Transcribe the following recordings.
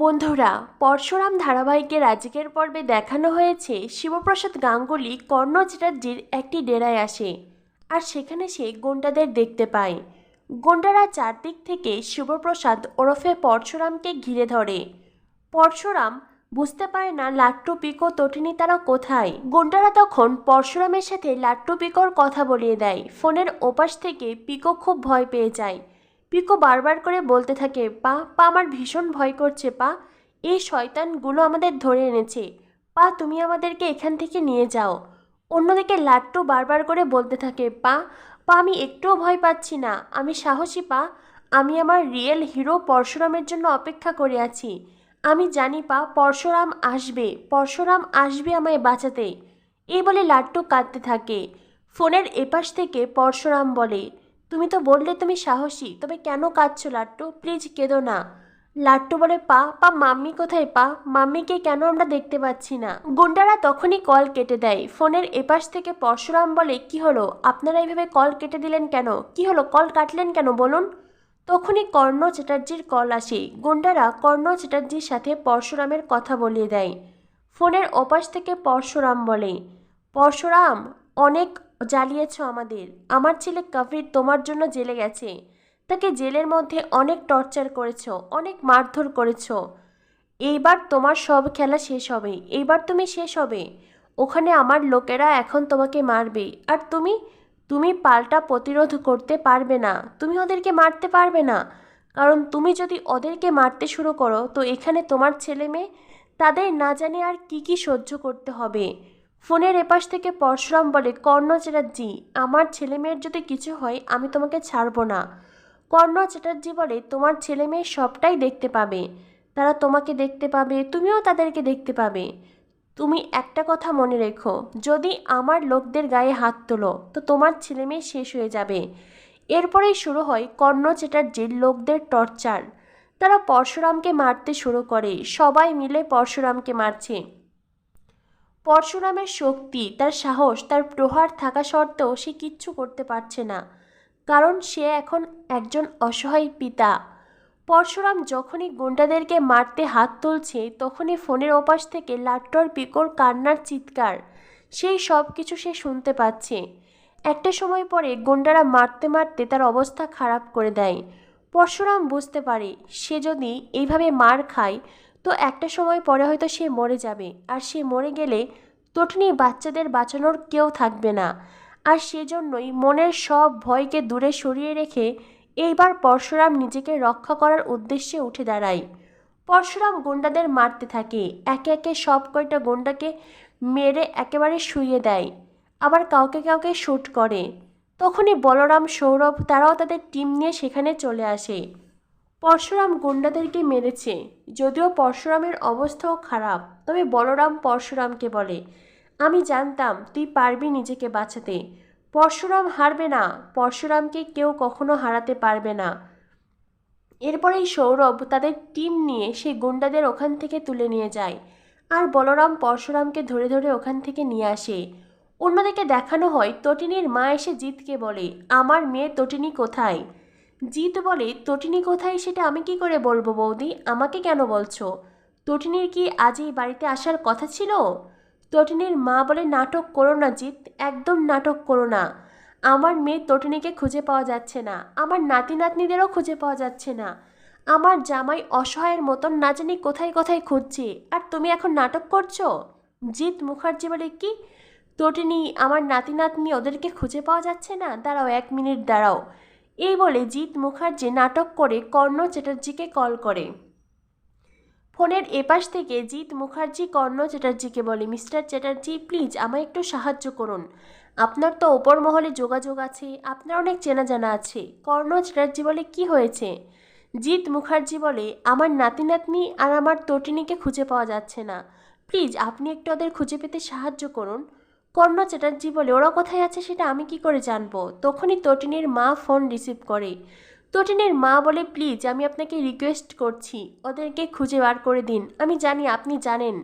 বন্ধুরা, পরশুরাম ধারাবাহিকের আজকের পর্বে দেখানো হয়েছে শিবপ্রসাদ গাঙ্গুলি কর্ণ চ্যাটার্জির একটি ডেরায় আসে, আর সেখানে সে গুন্ডাদের দেখতে পায়। গুন্ডারা চারদিক থেকে শিবপ্রসাদ ওরফে পরশুরামকে ঘিরে ধরে। পরশুরাম বুঝতে পারে না লাট্টু পিকো তটিনী তারা কোথায়। গুন্ডারা তখন পরশুরামের সাথে লাট্টু পিকোর কথা বলিয়ে দেয়। ফোনের ওপাশ থেকে পিকো খুব ভয় পেয়ে যায়। পিকো বারবার করে বলতে থাকে, পা পা আমার ভীষণ ভয় করছে, পা। এই শয়তানগুলো আমাদের ধরে এনেছে। পা, তুমি আমাদেরকে এখান থেকে নিয়ে যাও। অন্যদিকে লাট্টু বারবার করে বলতে থাকে, পা পা, আমি একটুও ভয় পাচ্ছি না। আমি সাহসী, পা। আমি আমার রিয়েল হিরো পরশুরামের জন্য অপেক্ষা করে আছি। আমি জানি, পা, পরশুরাম আসবে। পরশুরাম আসবে আমায় বাঁচাতে। এই বলে লাট্টু কাঁদতে থাকে। ফোনের এপাশ থেকে পরশুরাম বলে তুমি তো বললে তুমি সাহসী, তবে কেন কাঁদছো লাট্টু? প্লিজ কেঁদো না। লাট্টু বলে, পা পা, মাম্মি কোথায় পা? মাম্মিকে কেন আমরা দেখতে পাচ্ছি না? গুন্ডারা তখনই কল কেটে দেয়। ফোনের এপাশ থেকে পরশুরাম বলে, কি হলো? আপনারা এইভাবে কল কেটে দিলেন কেন? কি হলো? কল কাটলেন কেন? বলুন। তখনই কর্ণ চ্যাটার্জির কল আসে। গুন্ডারা কর্ণ চ্যাটার্জির সাথে পরশুরামের কথা বলিয়ে দেয়। ফোনের ওপাশ থেকে পরশুরাম বলে, পরশুরাম, অনেক জ্বালিয়েছ আমাদের। আমার ছেলে কবির তোমার জন্য জেলে গেছে। তাকে জেলের মধ্যে অনেক টর্চার করেছ, অনেক মারধর করেছ। এইবার তোমার সব খেলা শেষ হবে, এইবার তুমি শেষ হবে। ওখানে আমার লোকেরা এখন তোমাকে মারবে, আর তুমি তুমি পাল্টা প্রতিরোধ করতে পারবে না। তুমি ওদেরকে মারতে পারবে না। কারণ তুমি যদি ওদেরকে মারতে শুরু করো, তো এখানে তোমার ছেলে মেয়ে, তাদের না জানে আর কি কি সহ্য করতে হবে। ফোনের এপাশ থেকে পরশুরাম বলে, কর্ণ চ্যাটার্জি, আমার ছেলে মেয়ের যদি কিছু হয়, আমি তোমাকে ছাড়বো না। কর্ণ চ্যাটার্জি বলে, তোমার ছেলে মেয়ে সবটাই দেখতে পাবে। তারা তোমাকে দেখতে পাবে, তুমিও তাদেরকে দেখতে পাবে। তুমি একটা কথা মনে রেখো, যদি আমার লোকদের গায়ে হাত তোলো, তো তোমার ছেলে মেয়ে শেষ হয়ে যাবে। এরপরেই শুরু হয় কর্ণ চ্যাটার্জির লোকদের টর্চার। তারা পরশুরামকে মারতে শুরু করে, সবাই মিলে পরশুরামকে মারছে। পরশুরামের শক্তি, তার সাহস, তার প্রহার থাকা সত্ত্বেও সে কিচ্ছু করতে পারছে না। কারণ সে এখন একজন অসহায় পিতা। পরশুরাম যখনই গুন্ডাদেরকে মারতে হাত তুলছে, তখনই ফোনের ওপাশ থেকে লাট্টর পিকোর কান্নার চিৎকার। সেই সব কিছু সে শুনতে পাচ্ছে। একটা সময় পরে গুন্ডারা মারতে মারতে তার অবস্থা খারাপ করে দেয়। পরশুরাম বুঝতে পারে, সে যদি এইভাবে মার খায় তো একটা সময় পরে হয়তো সে মরে যাবে। আর সে মরে গেলে তটনি বাচ্চাদের বাঁচানোর কেউ থাকবে না। আর সেজন্যই মনের সব ভয়কে দূরে সরিয়ে রেখে এইবার পরশুরাম নিজেকে রক্ষা করার উদ্দেশ্যে উঠে দাঁড়ায়। পরশুরাম গুন্ডাদের মারতে থাকে। একে একে সব কয়টা গুন্ডাকে মেরে একেবারে শুইয়ে দেয়। আবার কাউকে কাউকে শ্যুট করে। তখনই বলরাম, সৌরভ তারাও তাদের টিম নিয়ে সেখানে চলে আসে। পরশুরাম গুন্ডাদেরকে মেরেছে। যদিও পরশুরামের অবস্থাও খারাপ, তবে বলরাম পরশুরামকে বলে, আমি জানতাম তুই পারবি নিজেকে বাঁচাতে। পরশুরাম হারবে না, পরশুরামকে কেউ কখনো হারাতে পারবে না। এরপরেই সৌরভ তাদের টিম নিয়ে সেই গুন্ডাদের ওখান থেকে তুলে নিয়ে যায়। আর বলরাম পরশুরামকে ধরে ধরে ওখান থেকে নিয়ে আসে। অন্যদিকে দেখানো হয়, তটিনীর মা এসে জিতকে বলে, আমার মেয়ে তটিনী কোথায়? জিত বলে, তটিনী কোথায় সেটা আমি কি করে বলব বৌদি? আমাকে কেন বলছো? তটিনীর কি আজ এই বাড়িতে আসার কথা ছিল? তটিনীর মা বলে, নাটক করো না জিত একদম নাটক করো না। আমার মেয়ে তটিনীকে খুঁজে পাওয়া যাচ্ছে না, আমার নাতি নাতনিদেরও খুঁজে পাওয়া যাচ্ছে না। আমার জামাই অসহায়ের মতন না জানি কোথায় কোথায় খুঁজছি, আর তুমি এখন নাটক করছ? জিৎ মুখার্জি বলে, কি? তটিনী, আমার নাতি নাতনি ওদেরকে খুঁজে পাওয়া যাচ্ছে না? দাঁড়াও এক মিনিট, দাঁড়াও। এই বলে জিৎ মুখার্জি নাটক করে কর্ণ চ্যাটার্জিকে কল করে। ফোনের এপাশ থেকে জিৎ মুখার্জি, কর্ণ চ্যাটার্জিকে বলে, মিস্টার চ্যাটার্জি, প্লিজ আমায় একটু সাহায্য করুন। আপনার তো ওপর মহলে যোগাযোগ আছে, আপনার অনেক চেনা জানা আছে। কর্ণ চ্যাটার্জি বলে, কি হয়েছে? জিৎ মুখার্জি বলে, আমার নাতি নাতনি আর আমার তটিনীকে খুঁজে পাওয়া যাচ্ছে না। প্লিজ, আপনি একটু ওদের খুঁজে পেতে সাহায্য করুন। কর্ণ চ্যাটার্জি বলে, ওরা কোথায় আছে সেটা আমি কি করে জানব? তখনই তটিনের মা ফোন রিসিভ করে। তটিনের মা বলে, প্লিজ, আমি আপনাকে রিকোয়েস্ট করছি। ওদেরকে খুঁজে বার করে দিন। আমি জানি আপনি জানেন।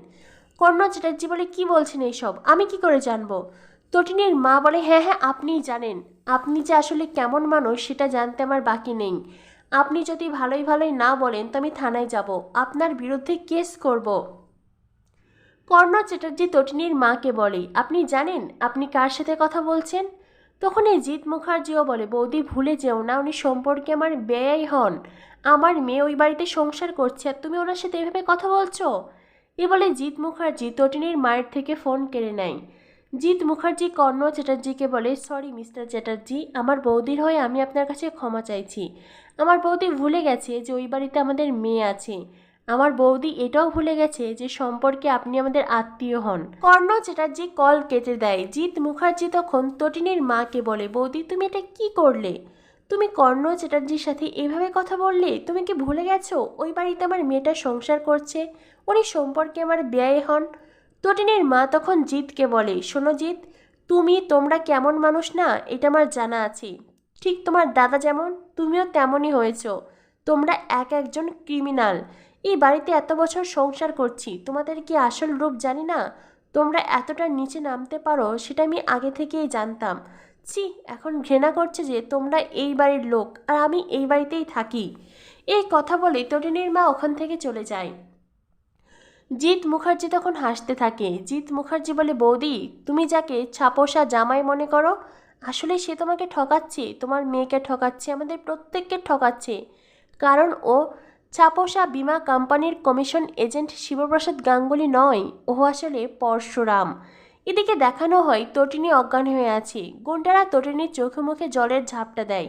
কর্ণ চ্যাটার্জি বলে, কি বলছেন এইসব আমি কি করে জানব? তটিনের মা বলে হ্যাঁ হ্যাঁ আপনিই জানেন। আপনি যে আসলে কেমন মানুষ, সেটা জানতে আমার বাকি নেই। আপনি যদি ভালোই ভালোই না বলেন, তো আমি থানায় যাব। আপনার বিরুদ্ধে কেস করব। কর্ণ চ্যাটার্জি তটিনীর মাকে বলে, আপনি জানেন, আপনি কার সাথে কথা বলছেন? তখন এই জিৎ মুখার্জিও বলে, বৌদি, ভুলে যেও না, উনি সম্পর্কে আমার ব্যয় হন। আমার মেয়ে ওই বাড়িতে সংসার করছে, আর তুমি ওনার সাথে এভাবে কথা বলছো? এ বলে জিৎ মুখার্জি তটিনীর মায়ের থেকে ফোন কেড়ে নেয়। জিৎ মুখার্জি কর্ণ চ্যাটার্জিকে বলে, সরি, মিস্টার চ্যাটার্জি, আমার বৌদির হয়ে আমি আপনার কাছে ক্ষমা চাইছি। আমার বৌদি ভুলে গেছে যে ওই বাড়িতে আমাদের মেয়ে আছে। আমার বৌদি এটাও ভুলে গেছে যে সম্পর্কে আপনি আমাদের আত্মীয় হন। কর্ণ চ্যাটার্জি কল কেটে দেয়। জিৎ মুখার্জি তখন তটিনীর মাকে বলে, বৌদি, তুমি এটা কি করলে? তুমি কর্ণ চ্যাটার্জির সাথে এভাবে কথা বললে? তুমি কি ভুলে গেছো? ওই বাড়িতে আমার মেয়েটা সংসার করছে। উনি সম্পর্কে আমার ব্যয় হন। তটিনীর মা তখন জিতকে বলে, শোনো জিৎ, তুমি, তোমরা কেমন মানুষ না? এটা আমার জানা আছে। ঠিক তোমার দাদা যেমন, তুমিও তেমনই হয়েছ। তোমরা এক একজন ক্রিমিনাল। এই বাড়িতে এত বছর সংসার করছি, তোমাদের কি আসল রূপ জানি না? তোমরা এতটা নিচে নামতে পারো, সেটা আমি আগে থেকেই জানতাম। ছি, এখন ঘৃণা করছে যে তোমরা এই বাড়ির লোক, আর আমি এই বাড়িতেই থাকি। এই কথা বলে তটিনীর মা ওখান থেকে চলে যায়। জিৎ মুখার্জি তখন হাসতে থাকে। জিৎ মুখার্জি বলে, বৌদি, তুমি যাকে ছাপোষা জামাই মনে করো আসলে সে তোমাকে ঠকাচ্ছে। তোমার মেয়েকে ঠকাচ্ছে, আমাদের প্রত্যেককে ঠকাচ্ছে। কারণ ও চাপসা বিমা কোম্পানির কমিশন এজেন্ট শিবপ্রসাদ গাঙ্গুলি নয়, ও আসলে পরশুরাম। এদিকে দেখানো হয়, তটিনী অজ্ঞান হয়ে আছে। গুন্ডারা তটিনীর চোখে মুখে জলের ঝাপটা দেয়।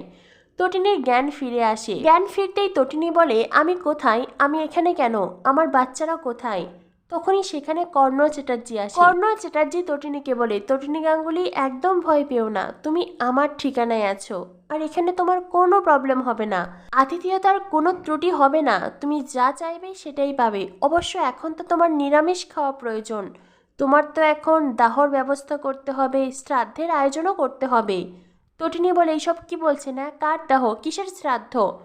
তটিনীর জ্ঞান ফিরে আসে। জ্ঞান ফিরতেই তটিনী বলে, আমি কোথায়? আমি এখানে কেন? আমার বাচ্চারা কোথায়? তখনই সেখানে কর্ণ চ্যাটার্জি আসে। কর্ণ চ্যাটার্জি তটিনীকে বলে? তটিনী গাঙ্গুলি, একদম ভয় পেও না। তুমি আমার ঠিকানায় আছো। আর এখানে তোমার কোনো প্রবলেম হবে না। আতিথেয়তার কোনো ত্রুটি হবে না। তুমি যা চাইবে সেটাই পাবে। অবশ্য এখন তো তোমার নিরামিষ খাওয়া প্রয়োজন। তোমার তো এখন দাহর ব্যবস্থা করতে হবে, শ্রাদ্ধের আয়োজনও করতে হবে। তটিনী বলে, এইসব কি বলছে না? কার দাহ? কিসের শ্রাদ্ধ?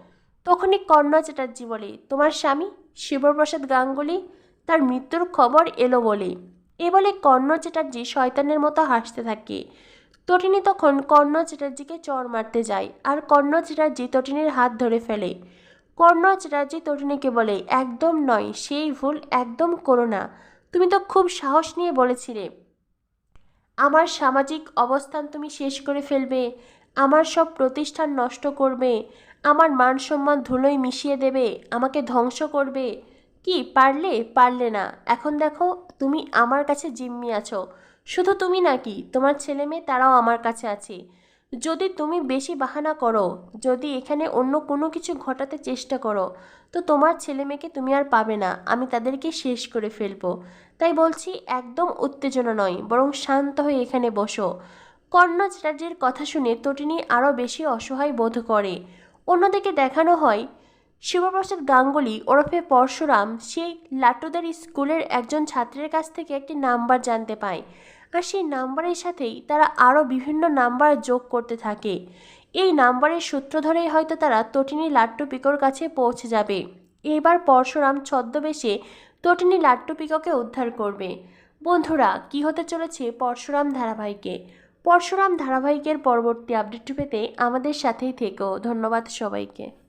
তখনই কর্ণ চ্যাটার্জি বলে, তোমার স্বামী শিবপ্রসাদ গাঙ্গুলি তার মৃত্যুর খবর এলো বলে এ বলে কর্ণ চ্যাটার্জি শয়তানের মতো হাসতে থাকে। তটিনী তখন কর্ণ চ্যাটার্জিকে চর মারতে যায় আর কর্ণ চ্যাটার্জি তটিনীর হাত ধরে ফেলে। কর্ণ চ্যাটার্জি তটিনীকে বলে, একদম নয়, সেই ভুল একদম করো না। তুমি তো খুব সাহস নিয়ে বলেছিলে। আমার সামাজিক অবস্থান তুমি শেষ করে ফেলবে। আমার সব প্রতিষ্ঠান নষ্ট করবে। আমার মান সম্মান ধুলোয় মিশিয়ে দেবে। আমাকে ধ্বংস করবে। কি? পারলে? পারলে না। এখন দেখো, তুমি আমার কাছে জিম্মি আছো। শুধু তুমি নাকি তোমার ছেলে মেয়ে, তারাও আমার কাছে আছে। যদি তুমি বেশি বাহানা করো, যদি এখানে অন্য কোনো কিছু ঘটাতে চেষ্টা করো, তো তোমার ছেলে মেয়েকে তুমি আর পাবে না। আমি তাদেরকে শেষ করে ফেলব। তাই বলছি, একদম উত্তেজনা নয়, বরং শান্ত হয়ে এখানে বসো। কর্ণ চ্যাটার্জির কথা শুনে তটিনী আরও বেশি অসহায় বোধ করে। অন্যদিকে দেখানো হয় শিবপ্রসাদ গাঙ্গুলি ওরফে পরশুরাম সেই লাটুদের স্কুলের একজন ছাত্রের কাছ থেকে একটি নাম্বার জানতে পায়। আর সেই নাম্বারের সাথেই তারা আরও বিভিন্ন নাম্বার যোগ করতে থাকে। এই নাম্বারের সূত্র ধরেই হয়তো তারা তটিনী লাট্টু পিকোর কাছে পৌঁছে যাবে। এবার পরশুরাম ছদ্মবেশে তটিনী লাট্টু পিকোকে উদ্ধার করবে। বন্ধুরা, কি হতে চলেছে পরশুরাম ধারাবাহিকে? পরশুরাম ধারাবাহিকের পরবর্তী আপডেট পেতে আমাদের সাথেই থেকো। ধন্যবাদ সবাইকে।